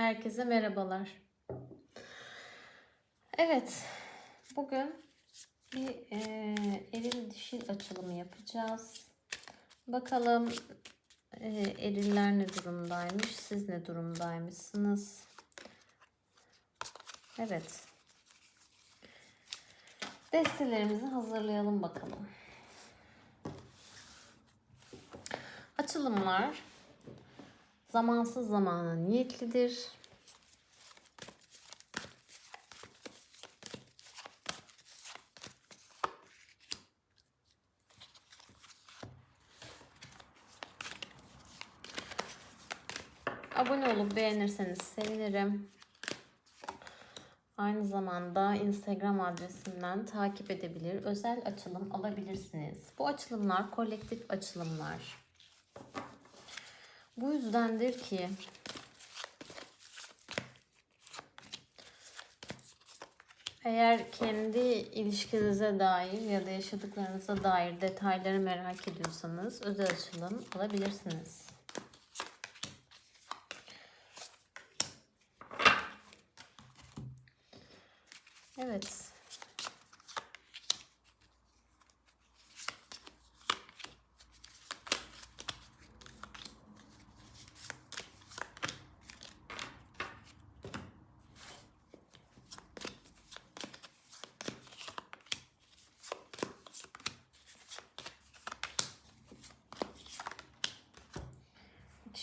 Herkese merhabalar. Evet, bugün bir e, eril dişil açılımı yapacağız. Bakalım e, eriller ne durumdaymış, siz ne durumdaymışsınız? Evet. Destelerimizi hazırlayalım bakalım. Açılımlar zamansız zamana niyetlidir. Abone olup beğenirseniz sevinirim. Aynı zamanda Instagram adresimden takip edebilir, özel açılım alabilirsiniz. Bu açılımlar kolektif açılımlar. Bu yüzdendir ki eğer kendi ilişkinize dair ya da yaşadıklarınıza dair detayları merak ediyorsanız özel açılım alabilirsiniz. Evet.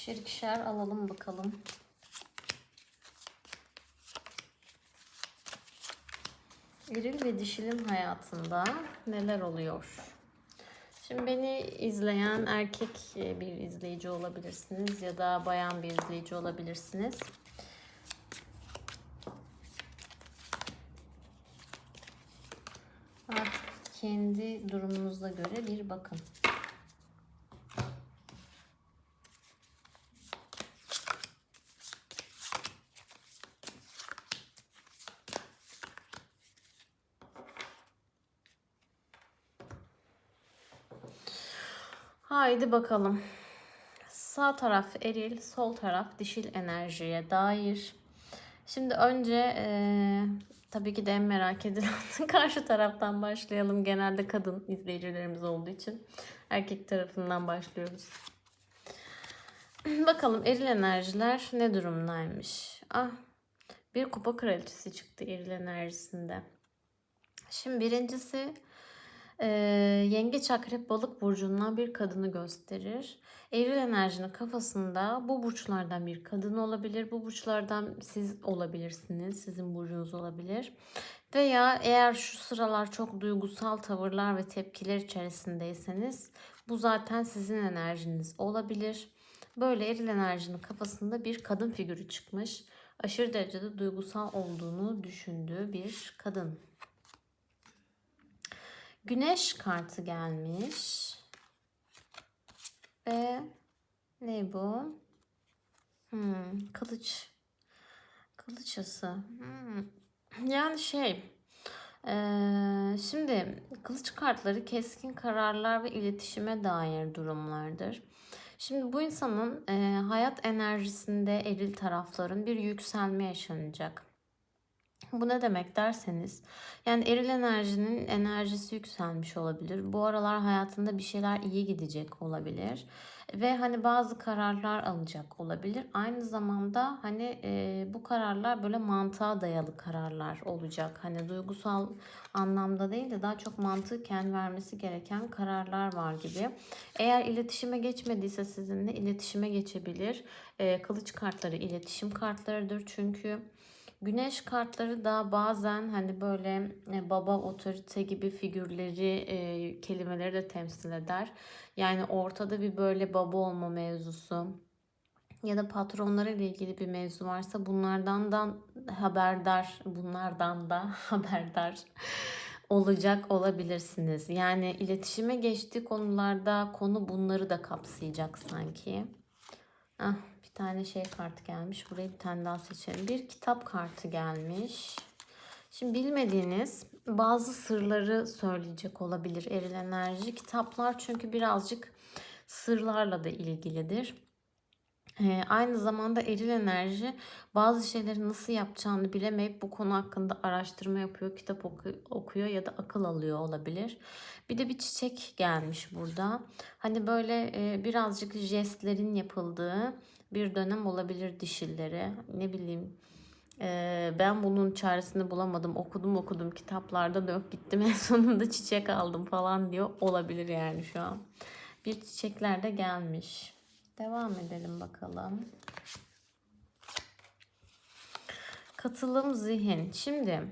İkişer ikişer alalım bakalım. Eril ve dişilin hayatında neler oluyor? Şimdi beni izleyen erkek bir izleyici olabilirsiniz ya da bayan bir izleyici olabilirsiniz. Artık kendi durumunuza göre bir bakın. Haydi bakalım. Sağ taraf eril, sol taraf dişil enerjiye dair. Şimdi önce eee, tabii ki de en merak edilen karşı taraftan başlayalım. Genelde kadın izleyicilerimiz olduğu için erkek tarafından başlıyoruz. Bakalım eril enerjiler ne durumdaymış? Ah, bir kupa kraliçesi çıktı eril enerjisinde. Şimdi birincisi ee, yengeç akrep balık burcundan bir kadını gösterir. Eril enerjinin kafasında bu burçlardan bir kadın olabilir. Bu burçlardan siz olabilirsiniz. Sizin burcunuz olabilir. Veya eğer şu sıralar çok duygusal tavırlar ve tepkiler içerisindeyseniz bu zaten sizin enerjiniz olabilir. Böyle eril enerjinin kafasında bir kadın figürü çıkmış. Aşırı derecede duygusal olduğunu düşündüğü bir kadın. Güneş kartı gelmiş. Ve ne bu? Hmm, kılıç. Kılıçası. Hmm. Yani şey. Ee, şimdi kılıç kartları keskin kararlar ve iletişime dair durumlardır. Şimdi bu insanın e, hayat enerjisinde eril tarafların bir yükselme yaşanacak. Bu ne demek derseniz yani eril enerjinin enerjisi yükselmiş olabilir. Bu aralar hayatında bir şeyler iyi gidecek olabilir. Ve hani bazı kararlar alacak olabilir. Aynı zamanda hani e, bu kararlar böyle mantığa dayalı kararlar olacak. Hani duygusal anlamda değil de daha çok mantıken vermesi gereken kararlar var gibi. Eğer iletişime geçmediyse sizinle iletişime geçebilir. E, kılıç kartları iletişim kartlarıdır çünkü. Güneş kartları da bazen hani böyle e, baba otorite gibi figürleri, e, kelimeleri de temsil eder. Yani ortada bir böyle baba olma mevzusu ya da patronları ile ilgili bir mevzu varsa bunlardan da haberdar, bunlardan da haberdar olacak olabilirsiniz. Yani iletişime geçtiği konularda konu bunları da kapsayacak sanki. Ah, tane şey kartı gelmiş. Buraya bir tane daha seçelim. Bir kitap kartı gelmiş. Şimdi bilmediğiniz bazı sırları söyleyecek olabilir eril enerji. Kitaplar çünkü birazcık sırlarla da ilgilidir. Ee, aynı zamanda eril enerji bazı şeyleri nasıl yapacağını bilemeyip bu konu hakkında araştırma yapıyor, kitap oku- okuyor ya da akıl alıyor olabilir. Bir de bir çiçek gelmiş burada. Hani böyle e, birazcık jestlerin yapıldığı bir dönem olabilir dişilleri. Ne bileyim e, ben bunun çaresini bulamadım. Okudum okudum kitaplarda da yok. Gittim en sonunda çiçek aldım falan diyor. Olabilir yani şu an. Bir çiçekler de gelmiş. Devam edelim bakalım. Katılım zihin. Şimdi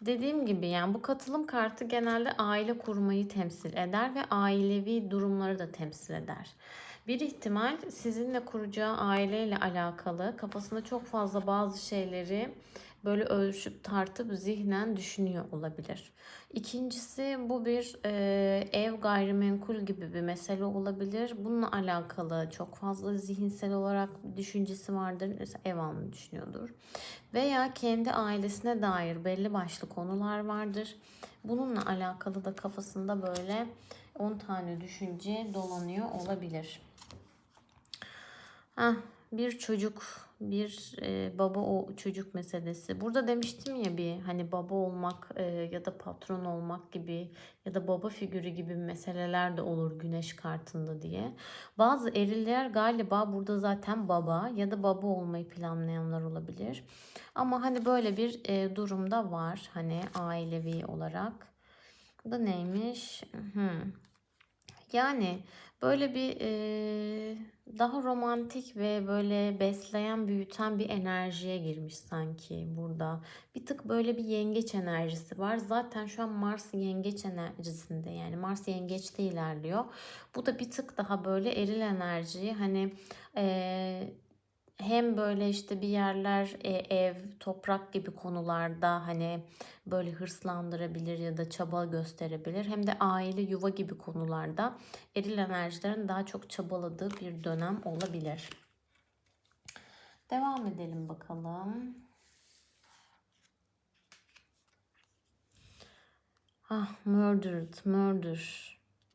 dediğim gibi yani bu katılım kartı genelde aile kurmayı temsil eder ve ailevi durumları da temsil eder. Bir ihtimal sizinle kuracağı aileyle alakalı kafasında çok fazla bazı şeyleri böyle ölçüp tartıp zihnen düşünüyor olabilir. İkincisi bu bir e, ev gayrimenkul gibi bir mesele olabilir. Bununla alakalı çok fazla zihinsel olarak düşüncesi vardır. Mesela ev almayı düşünüyordur. Veya kendi ailesine dair belli başlı konular vardır. Bununla alakalı da kafasında böyle 10 tane düşünce dolanıyor olabilir. Heh, bir çocuk, bir e, baba o çocuk meselesi. Burada demiştim ya bir hani baba olmak e, ya da patron olmak gibi ya da baba figürü gibi meseleler de olur güneş kartında diye. Bazı eriller galiba burada zaten baba ya da baba olmayı planlayanlar olabilir. Ama hani böyle bir e, durumda var hani ailevi olarak. Bu da neymiş? Hmm. Yani böyle bir e, daha romantik ve böyle besleyen, büyüten bir enerjiye girmiş sanki burada. Bir tık böyle bir yengeç enerjisi var. Zaten şu an Mars yengeç enerjisinde yani Mars yengeçte ilerliyor. Bu da bir tık daha böyle eril enerjiyi hani e, hem böyle işte bir yerler e, ev, toprak gibi konularda hani böyle hırslandırabilir ya da çaba gösterebilir. Hem de aile, yuva gibi konularda eril enerjilerin daha çok çabaladığı bir dönem olabilir. Devam edelim bakalım. Ah, murdered, murder,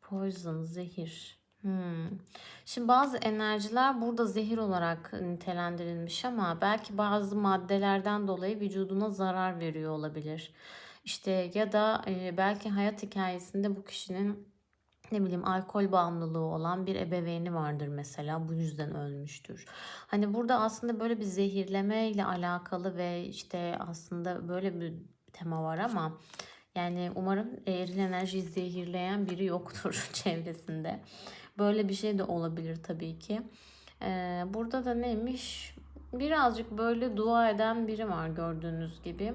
poison, zehir. Hmm. Şimdi bazı enerjiler burada zehir olarak nitelendirilmiş ama belki bazı maddelerden dolayı vücuduna zarar veriyor olabilir. İşte ya da e, belki hayat hikayesinde bu kişinin ne bileyim alkol bağımlılığı olan bir ebeveyni vardır mesela bu yüzden ölmüştür. Hani burada aslında böyle bir zehirleme ile alakalı ve işte aslında böyle bir tema var ama yani umarım eril enerjiyi zehirleyen biri yoktur çevresinde. Böyle bir şey de olabilir tabii ki. Ee, burada da neymiş? Birazcık böyle dua eden biri var gördüğünüz gibi.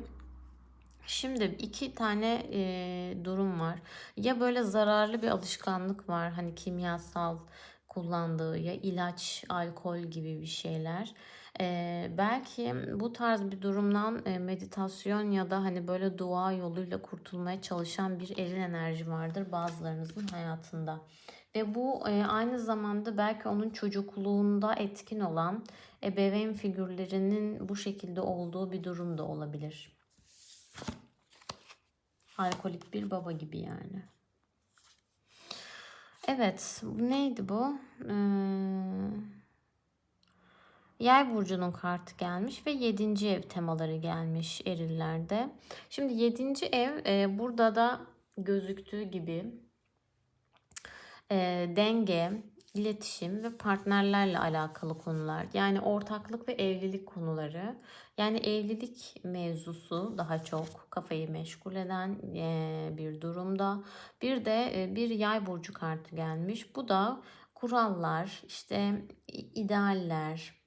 Şimdi iki tane e, durum var. Ya böyle zararlı bir alışkanlık var. Hani kimyasal kullandığı ya ilaç, alkol gibi bir şeyler. Ee, belki bu tarz bir durumdan e, meditasyon ya da hani böyle dua yoluyla kurtulmaya çalışan bir eril enerji vardır bazılarınızın hayatında. Ve bu e, aynı zamanda belki onun çocukluğunda etkin olan ebeveyn figürlerinin bu şekilde olduğu bir durum da olabilir. Alkolik bir baba gibi yani. Evet, neydi bu? Ee, Yay burcunun kartı gelmiş ve 7. ev temaları gelmiş erillerde. Şimdi 7. ev e, burada da gözüktüğü gibi e, denge, iletişim ve partnerlerle alakalı konular. Yani ortaklık ve evlilik konuları. Yani evlilik mevzusu daha çok kafayı meşgul eden e, bir durumda. Bir de e, bir yay burcu kartı gelmiş. Bu da kurallar, işte idealler,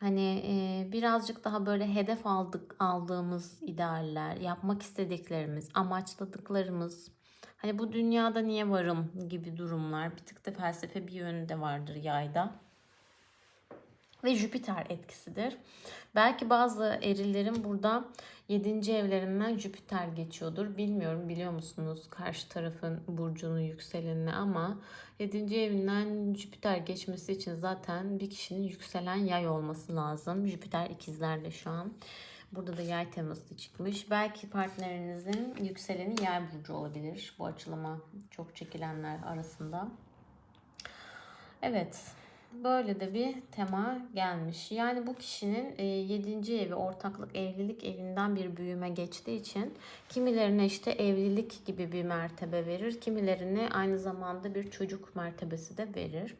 Hani e, birazcık daha böyle hedef aldık aldığımız idealler, yapmak istediklerimiz, amaçladıklarımız, hani bu dünyada niye varım gibi durumlar. Bir tık da felsefe bir yönü de vardır yayda. Ve Jüpiter etkisidir. Belki bazı erillerin burada 7. evlerinden Jüpiter geçiyordur. Bilmiyorum biliyor musunuz karşı tarafın burcunun yükselenini ama 7. evinden Jüpiter geçmesi için zaten bir kişinin yükselen yay olması lazım. Jüpiter ikizlerde şu an. Burada da yay teması çıkmış. Belki partnerinizin yükseleni yay burcu olabilir. Bu açılıma çok çekilenler arasında. Evet. Böyle de bir tema gelmiş. Yani bu kişinin 7. evi ortaklık evlilik evinden bir büyüme geçtiği için kimilerine işte evlilik gibi bir mertebe verir. Kimilerine aynı zamanda bir çocuk mertebesi de verir.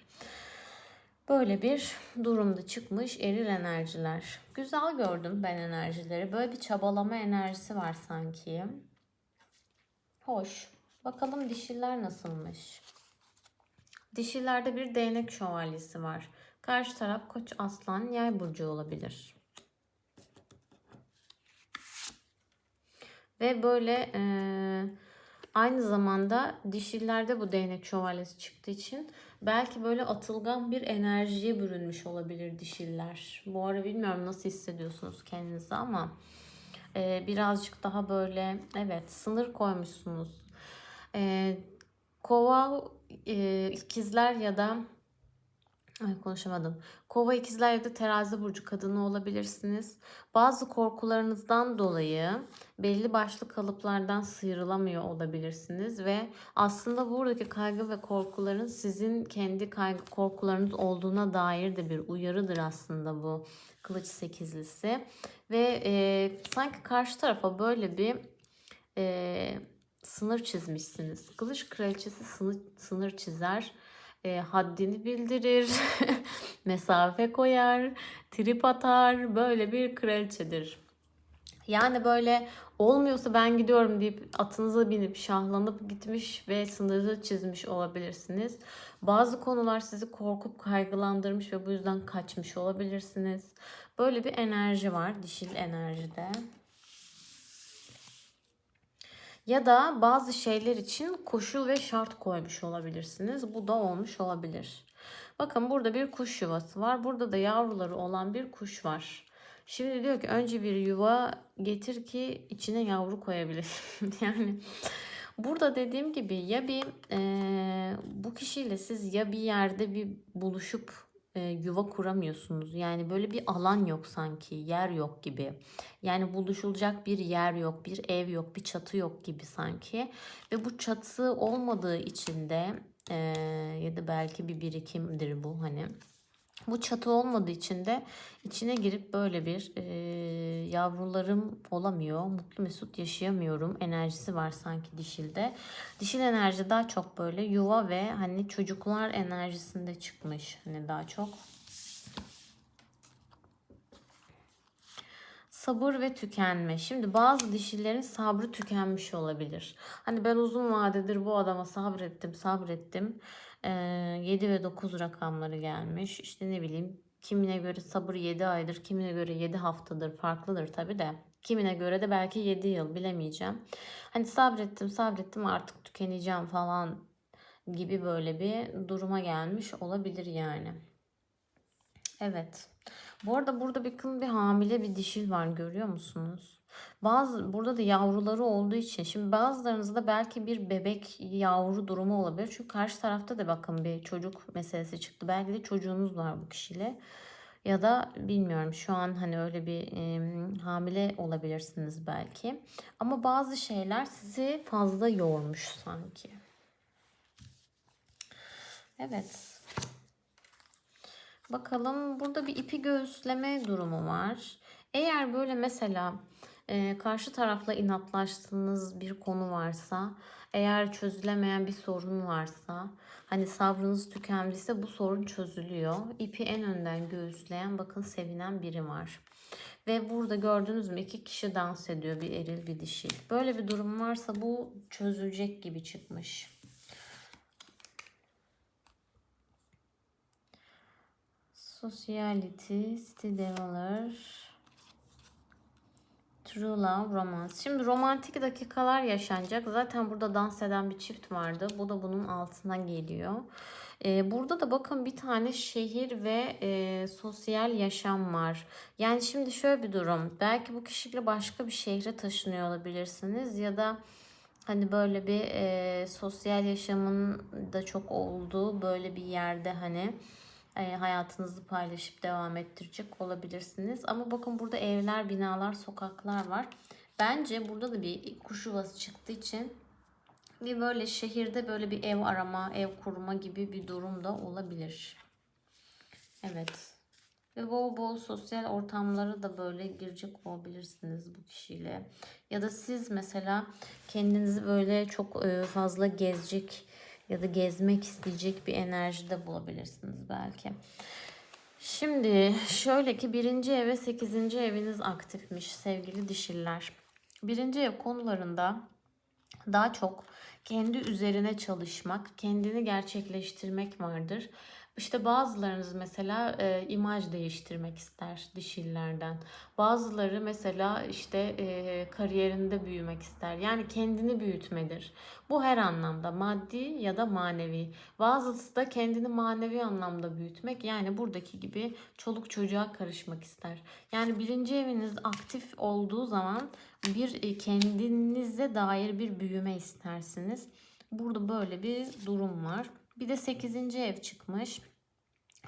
Böyle bir durumda çıkmış eril enerjiler. Güzel gördüm ben enerjileri. Böyle bir çabalama enerjisi var sanki. Hoş. Bakalım dişiler nasılmış? Dişilerde bir değnek şövalyesi var. Karşı taraf koç aslan yay burcu olabilir. Ve böyle e, aynı zamanda dişillerde bu değnek şövalyesi çıktığı için belki böyle atılgan bir enerjiye bürünmüş olabilir dişiller. Bu ara bilmiyorum nasıl hissediyorsunuz kendinizi ama e, birazcık daha böyle evet sınır koymuşsunuz. E, kova e, ikizler ya da Ay konuşamadım. Kova ikizler ya da terazi burcu kadını olabilirsiniz. Bazı korkularınızdan dolayı belli başlı kalıplardan sıyrılamıyor olabilirsiniz ve aslında buradaki kaygı ve korkuların sizin kendi kaygı korkularınız olduğuna dair de bir uyarıdır aslında bu kılıç sekizlisi ve e, sanki karşı tarafa böyle bir e, sınır çizmişsiniz. Kılıç kraliçesi sınır, sınır çizer e, haddini bildirir, mesafe koyar, trip atar. Böyle bir kraliçedir. Yani böyle olmuyorsa ben gidiyorum deyip atınıza binip şahlanıp gitmiş ve sınırı çizmiş olabilirsiniz. Bazı konular sizi korkup kaygılandırmış ve bu yüzden kaçmış olabilirsiniz. Böyle bir enerji var dişil enerjide. Ya da bazı şeyler için koşul ve şart koymuş olabilirsiniz. Bu da olmuş olabilir. Bakın burada bir kuş yuvası var. Burada da yavruları olan bir kuş var. Şimdi diyor ki önce bir yuva getir ki içine yavru koyabilir. yani burada dediğim gibi ya bir e, bu kişiyle siz ya bir yerde bir buluşup e, yuva kuramıyorsunuz. Yani böyle bir alan yok sanki, yer yok gibi. Yani buluşulacak bir yer yok, bir ev yok, bir çatı yok gibi sanki. Ve bu çatı olmadığı için de e, ya da belki bir birikimdir bu hani. Bu çatı olmadığı için de içine girip böyle bir e, yavrularım olamıyor, mutlu mesut yaşayamıyorum enerjisi var sanki dişilde. Dişil enerji daha çok böyle yuva ve hani çocuklar enerjisinde çıkmış hani daha çok. Sabır ve tükenme. Şimdi bazı dişilerin sabrı tükenmiş olabilir. Hani ben uzun vadedir bu adama sabrettim, sabrettim. 7 ve 9 rakamları gelmiş. İşte ne bileyim kimine göre sabır 7 aydır, kimine göre 7 haftadır farklıdır tabi de. Kimine göre de belki 7 yıl bilemeyeceğim. Hani sabrettim sabrettim artık tükeneceğim falan gibi böyle bir duruma gelmiş olabilir yani. Evet. Bu arada burada bakın bir hamile bir dişil var görüyor musunuz? Bazı burada da yavruları olduğu için şimdi bazılarınızda belki bir bebek yavru durumu olabilir. Çünkü karşı tarafta da bakın bir çocuk meselesi çıktı. Belki de çocuğunuz var bu kişiyle. Ya da bilmiyorum şu an hani öyle bir e, hamile olabilirsiniz belki. Ama bazı şeyler sizi fazla yormuş sanki. Evet. Bakalım burada bir ipi göğüsleme durumu var. Eğer böyle mesela e, karşı tarafla inatlaştığınız bir konu varsa, eğer çözülemeyen bir sorun varsa, hani sabrınız tükendiyse bu sorun çözülüyor. İpi en önden göğüsleyen bakın sevinen biri var. Ve burada gördünüz mü iki kişi dans ediyor bir eril bir dişil. Böyle bir durum varsa bu çözülecek gibi çıkmış. Sociality, City Develer, True Love Romance. Şimdi romantik dakikalar yaşanacak. Zaten burada dans eden bir çift vardı. Bu da bunun altına geliyor. Ee, burada da bakın bir tane şehir ve e, sosyal yaşam var. Yani şimdi şöyle bir durum. Belki bu kişiyle başka bir şehre taşınıyor olabilirsiniz. Ya da hani böyle bir e, sosyal yaşamın da çok olduğu böyle bir yerde hani e, hayatınızı paylaşıp devam ettirecek olabilirsiniz. Ama bakın burada evler, binalar, sokaklar var. Bence burada da bir kuş yuvası çıktığı için bir böyle şehirde böyle bir ev arama, ev kurma gibi bir durum da olabilir. Evet. Ve bol bol sosyal ortamlara da böyle girecek olabilirsiniz bu kişiyle. Ya da siz mesela kendinizi böyle çok e, fazla gezecek ya da gezmek isteyecek bir enerjide bulabilirsiniz belki. Şimdi şöyle ki birinci ev ve sekizinci eviniz aktifmiş sevgili dişiller. Birinci ev konularında daha çok kendi üzerine çalışmak, kendini gerçekleştirmek vardır. İşte bazılarınız mesela e, imaj değiştirmek ister dişillerden. Bazıları mesela işte e, kariyerinde büyümek ister. Yani kendini büyütmedir. Bu her anlamda maddi ya da manevi. Bazısı da kendini manevi anlamda büyütmek. Yani buradaki gibi çoluk çocuğa karışmak ister. Yani birinci eviniz aktif olduğu zaman bir e, kendinize dair bir büyüme istersiniz. Burada böyle bir durum var. Bir de 8. ev çıkmış.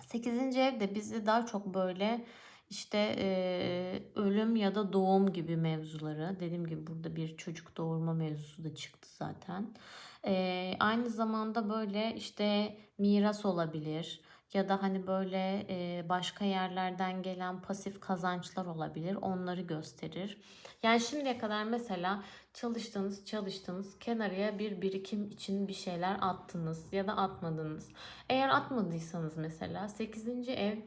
8. ev de bizi daha çok böyle işte e, ölüm ya da doğum gibi mevzuları. Dediğim gibi burada bir çocuk doğurma mevzusu da çıktı zaten. E, aynı zamanda böyle işte miras olabilir ya da hani böyle başka yerlerden gelen pasif kazançlar olabilir. Onları gösterir. Yani şimdiye kadar mesela çalıştığınız çalıştığınız kenarıya bir birikim için bir şeyler attınız ya da atmadınız. Eğer atmadıysanız mesela 8. ev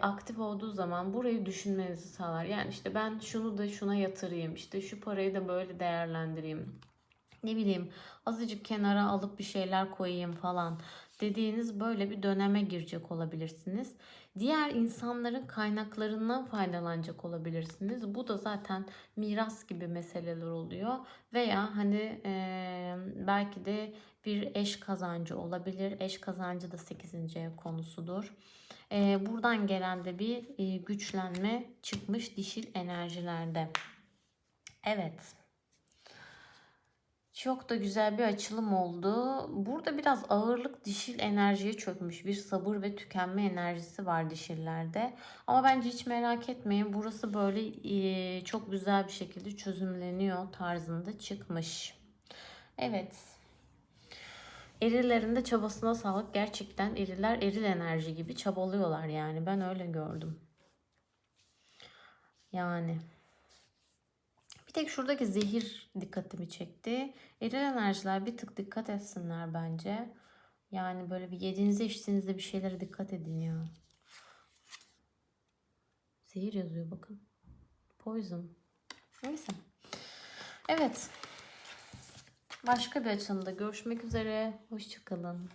aktif olduğu zaman burayı düşünmenizi sağlar. Yani işte ben şunu da şuna yatırayım, işte şu parayı da böyle değerlendireyim. Ne bileyim azıcık kenara alıp bir şeyler koyayım falan dediğiniz böyle bir döneme girecek olabilirsiniz. Diğer insanların kaynaklarından faydalanacak olabilirsiniz. Bu da zaten miras gibi meseleler oluyor. Veya hani e, belki de bir eş kazancı olabilir. Eş kazancı da 8. ev konusudur. E, buradan gelen de bir e, güçlenme çıkmış dişil enerjilerde. Evet. Çok da güzel bir açılım oldu. Burada biraz ağırlık dişil enerjiye çökmüş. Bir sabır ve tükenme enerjisi var dişillerde. Ama bence hiç merak etmeyin. Burası böyle çok güzel bir şekilde çözümleniyor tarzında çıkmış. Evet. Erilerin de çabasına sağlık. Gerçekten eriler eril enerji gibi çabalıyorlar yani. Ben öyle gördüm. Yani. Tek şuradaki zehir dikkatimi çekti. Eril enerjiler bir tık dikkat etsinler bence. Yani böyle bir yediğinizde içtiğinizde bir şeylere dikkat edin ya. Zehir yazıyor bakın. Poison. Neyse. Evet. Başka bir açımda görüşmek üzere. Hoşçakalın.